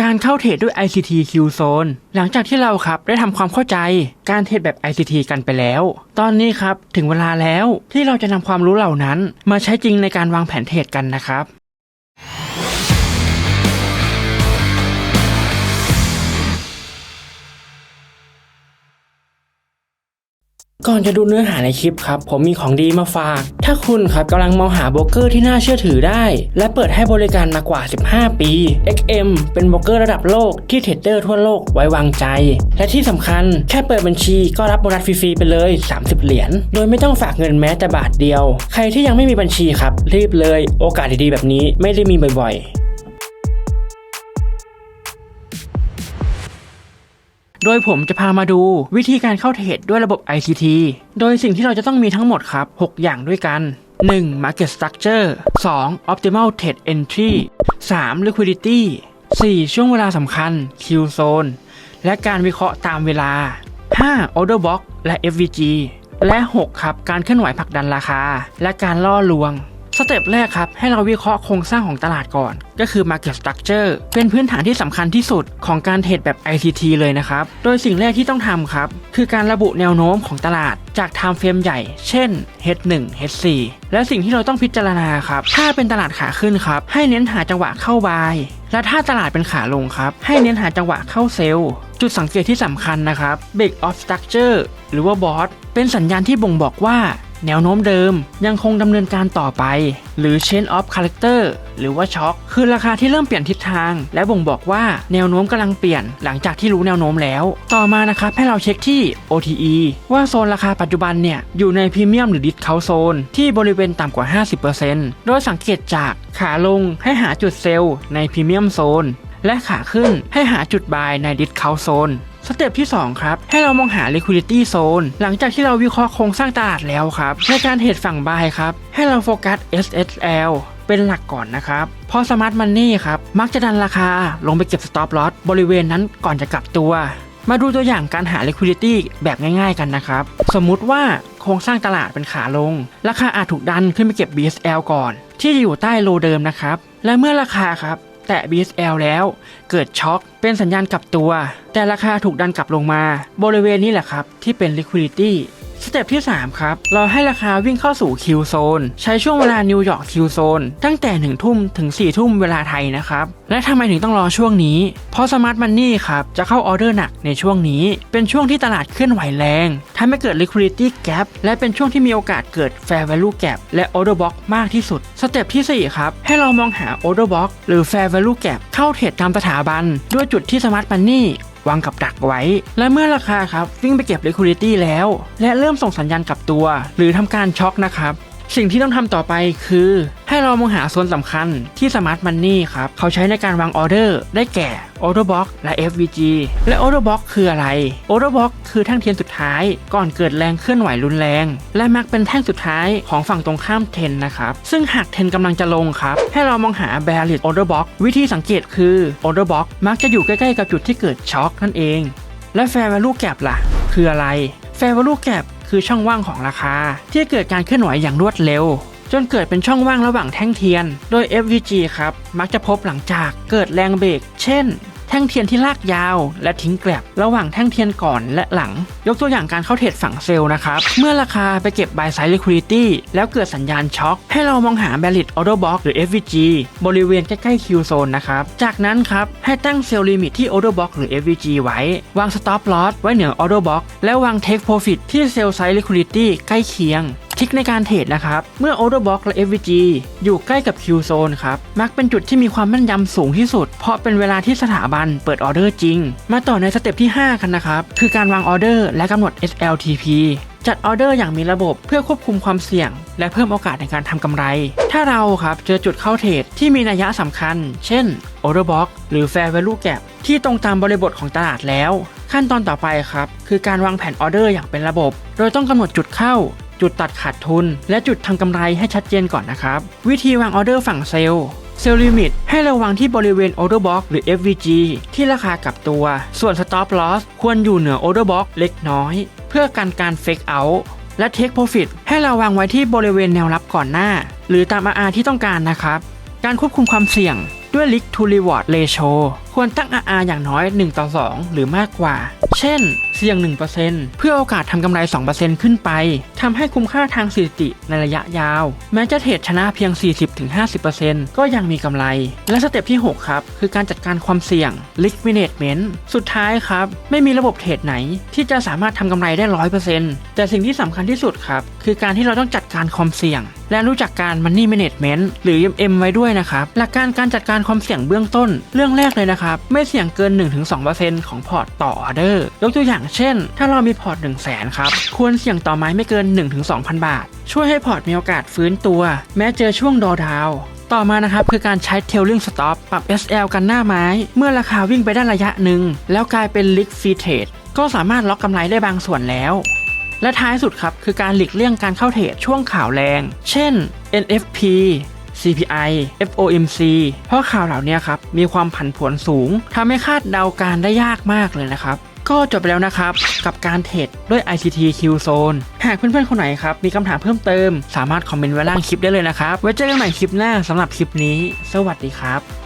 การเข้าเทรดด้วย ICT Q Zone หลังจากที่เราครับได้ทำความเข้าใจการเทรดแบบ ICT กันไปแล้ว ตอนนี้ครับถึงเวลาแล้วที่เราจะนำความรู้เหล่านั้น มาใช้จริงในการวางแผนเทรดกันนะครับ ก่อนจะดูเนื้อหาในคลิปครับ ผมมีของดีมาฝาก ถ้าคุณครับกำลังมองหาโบรกเกอร์ที่น่าเชื่อถือได้ และเปิดให้บริการมากว่า 15 ปี XM เป็นโบรกเกอร์ระดับโลกที่เทรดเดอร์ทั่วโลกไว้วางใจ และที่สำคัญแค่เปิดบัญชีก็รับโบนัสฟรีๆไปเลย 30 เหรียญ โดยไม่ต้องฝากเงินแม้แต่บาทเดียว ใครที่ยังไม่มีบัญชีครับรีบเลย โอกาสดีๆแบบนี้ไม่ได้มีบ่อยๆ โดยผมจะพามาดูวิธีการเข้าเทรดด้วยระบบ ICT โดยสิ่งที่เราจะต้องมีทั้งหมดครับ 6 อย่างด้วยกัน 1. Market Structure 2. Optimal Trade Entry 3. Liquidity 4. ช่วงเวลาสำคัญ Q Zone และการวิเคราะห์ตามเวลา 5. Order Block และ FVG และ 6 ครับ การเคลื่อนไหวผลักดันราคา และการล่อลวง สเต็ปแรกครับ ให้เราวิเคราะห์โครงสร้างของตลาดก่อน ก็คือ Market Structure เป็นพื้นฐานที่สำคัญที่สุดของการเทรดแบบ ICT เลยนะครับ โดยสิ่งแรกที่ต้องทำครับ คือการระบุแนวโน้มของตลาดจาก Time Frame ใหญ่ เช่น H1 H4 และสิ่งที่เราต้องพิจารณาครับ ถ้าเป็นตลาดขาขึ้นครับ ให้เน้นหาจังหวะเข้าบาย และถ้าตลาดเป็นขาลงครับ ให้เน้นหาจังหวะเข้าเซลล์จุดสังเกตที่สำคัญนะครับ Break of Structure หรือว่า Bot เป็นสัญญาณที่บ่งบอกว่า แนวโน้มเดิมยังคงดำเนินการต่อไป หรือ Change of Character หรือว่าช็อคคือราคาที่เริ่มเปลี่ยนทิศทาง และบ่งบอกว่าแนวโน้มกำลังเปลี่ยนหลังจากที่รู้แนวโน้มแล้ว ต่อมานะครับให้เราเช็คที่ OTE ว่าโซนราคาปัจจุบันเนี่ยอยู่ในพรีเมียมหรือดิสเคาโซนที่บริเวณต่ำกว่า 50%โดยสังเกตจากขาลงให้หาจุดเซลล์ในพรีเมียมโซนและขาขึ้นให้หาจุดบายในดิสเคาโซน สเต็ปที่ 2 ครับ ให้เรามองหา liquidity zone หลังจากที่เราวิเคราะห์โครงสร้างตลาดแล้วครับในการเทรดฝั่งบายครับ ให้เราโฟกัส SSL เป็นหลักก่อนนะครับ เพราะ Smart Money ครับ มักจะดันราคาลงไปเก็บ stop loss บริเวณนั้นก่อนจะกลับตัว มาดูตัวอย่างการหา liquidity แบบง่ายๆกันนะครับ สมมุติว่าโครงสร้างตลาดเป็นขาลง ราคาอาจถูกดันขึ้นไปเก็บ BSL ก่อน ที่จะอยู่ใต้โลเดิมนะครับ และเมื่อราคาครับ แตะ BSL แล้ว เกิดช็อค เป็นสัญญาณกลับตัว แต่ราคาถูกดันกลับลงมา บริเวณนี้แหละครับ ที่เป็น liquidity สเต็ปที่ 3 ครับ เราให้ราคาวิ่งเข้าสู่ Q Zone ใช้ช่วงเวลานิวยอร์ก Q Zone ตั้งแต่1ทุ่มถึง4ทุ่มเวลาไทยนะครับ และทำไมถึงต้องรอช่วงนี้ เพราะ Smart Money ครับจะเข้าออเดอร์หนักในช่วงนี้ เป็นช่วงที่ตลาดเคลื่อนไหวแรงทำให้เกิด liquidity gap และเป็นช่วงที่มีโอกาสเกิด fair value gap และ order block มากที่สุด สเต็ปที่ 4 ครับ ให้เรามองหา order block หรือ fair value gap เข้าเทรดตามสถาบัน ด้วยจุดที่ Smart Money วางกับดักไว้ และเมื่อราคาครับวิ่งไปเก็บ liquidity แล้ว และเริ่มส่งสัญญาณกลับตัว หรือทำการช็อคนะครับ สิ่งที่ต้องทำต่อไปคือ ให้เรามองหาโซนสำคัญที่ Smart Money ครับ เขาใช้ในการวางออเดอร์ ได้แก่ Order Block และ FVG และ Order Block คืออะไร Order Block คือแท่งเทียนสุดท้าย ก่อนเกิดแรงเคลื่อนไหวรุนแรง และมักเป็นแท่งสุดท้ายของฝั่งตรงข้ามเทนนะครับ ซึ่งหากเทนกำลังจะลงครับ ให้เรามองหา Bearish Order Block วิธีสังเกตคือ Order Block มักจะอยู่ใกล้ๆกับจุดที่เกิดช็อคนั่นเอง และ Fair Value Gap ล่ะ คืออะไร Fair Value Gap คือช่องว่างของราคา ที่เกิดการเคลื่อนไหวอย่างรวดเร็ว จนเกิดเป็นช่องว่างระหว่างแท่งเทียน โดย FVG ครับมักจะพบหลังจากเกิดแรงเบรกเช่น ท่งเทียนที่ลากยาว และทิ้งแกลบระหว่างแท่งเทียนก่อนและหลัง ยกตัวอย่างการเข้าเทรดฝั่งเซลล์นะครับ เมื่อราคาไปเก็บ buy side liquidity แล้วเกิดสัญญาณช็อค ให้เรามองหา bearish order block หรือ FVG บริเวณใกล้ๆ Q zone นะครับ จากนั้นครับ ให้ตั้งเซลล์ลิมิตที่ order block หรือ FVG ไว้ วาง stop loss ไว้เหนือ order block และวาง take profit ที่เซลล์ side liquidity ใกล้เคียง ริคในการเทรดนะครับ เมื่อ Order Block และ FVG อยู่ใกล้กับ Q Zone ครับ มักเป็นจุดที่มีความแม่นยำสูงที่สุด เพราะเป็นเวลาที่สถาบันเปิดออเดอร์จริง มาต่อในสเต็ปที่ 5 กันนะครับ คือการวางออเดอร์และกำหนด SLTP จัดออเดอร์อย่างมีระบบเพื่อควบคุมความเสี่ยง และเพิ่มโอกาสในการทำกำไร ถ้าเราครับเจอจุดเข้าเทรดที่มีนัยยะสำคัญ เช่น Order Block หรือ Fair Value Gap ที่ตรงตามบริบทของตลาดแล้ว ขั้นตอนต่อไปครับ คือการวางแผนออเดอร์อย่างเป็นระบบ โดยต้องกำหนดจุดเข้า จุดตัดขาดทุน และจุดทำกำไรให้ชัดเจนก่อนนะครับ วิธีวางออเดอร์ฝั่งเซลล์เซลล์ลิมิตให้ระวังที่บริเวณ Order Block หรือ FVG ที่ราคากลับตัว ส่วน Stop Loss ควรอยู่เหนือ Order Block เล็กน้อย เพื่อกันการ Fake Out และ Take Profit ให้ระวังไว้ที่บริเวณแนวรับก่อนหน้า หรือตาม RR ที่ต้องการนะครับ การควบคุมความเสี่ยงด้วย Risk to Reward Ratio ควรตั้ง RR อย่างน้อย 1 ต่อ 2 หรือมากกว่า เช่น เสี่ยง 1%เพื่อโอกาสทำกำไร 2%ขึ้นไป ทำให้คุ้มค่าทางสถิติในระยะยาว แม้จะเทรดชนะเพียง 40-50%ก็ยังมีกำไร และสเต็ปที่ 6 ครับ คือการจัดการความเสี่ยง risk management สุดท้ายครับ ไม่มีระบบเทรดไหน ที่จะสามารถทำกำไรได้ 100%แต่สิ่งที่สำคัญที่สุดครับ คือการที่เราต้องจัดการความเสี่ยง และรู้จักการ money management หรือ MM ไว้ด้วยนะครับ หลักการการจัดการความเสี่ยงเบื้องต้น เรื่องแรกเลยนะครับไม่เสี่ยงเกิน 1-2%ของพอร์ตต่อออเดอร์ ยกตัวอย่างเช่น ถ้าเรามีพอร์ต 1 0 0 0 0แสนครับควรเสี่ยงต่อไม้ไม่เกิน 1-2,000 บาท ช่วยให้พอร์ตมีโอกาสฟื้นตัว แม้เจอช่วงดอดาวต่อมานะครับคือการใช้ tailing stop ปรับ SL กันหน้าไม้ เมื่อราคาวิ่งไปได้ระยะหนึ่ง แล้วกลายเป็น lick free t e d ก็สามารถล็อกกำไรได้บางส่วนแล้ว และท้ายสุดครับคือการหลีกเลี่ยงการเข้าเทรดช่วงข่าวแรง เช่น NFP CPI FOMC เพราะข่าวเหล่านี้ครับมีความผันผวนสูงทำให้คาดเดาการได้ยากมากเลยนะครับ ก็จบไปแล้วนะครับ กับการเทรดด้วย ICT Q Zone หากเพื่อนๆ คนไหนครับ มีคำถามเพิ่มเติม สามารถคอมเมนต์ไว้ล่างคลิปได้เลยนะครับ ไว้เจอกันใหม่คลิปหน้าสำหรับคลิปนี้ สวัสดีครับ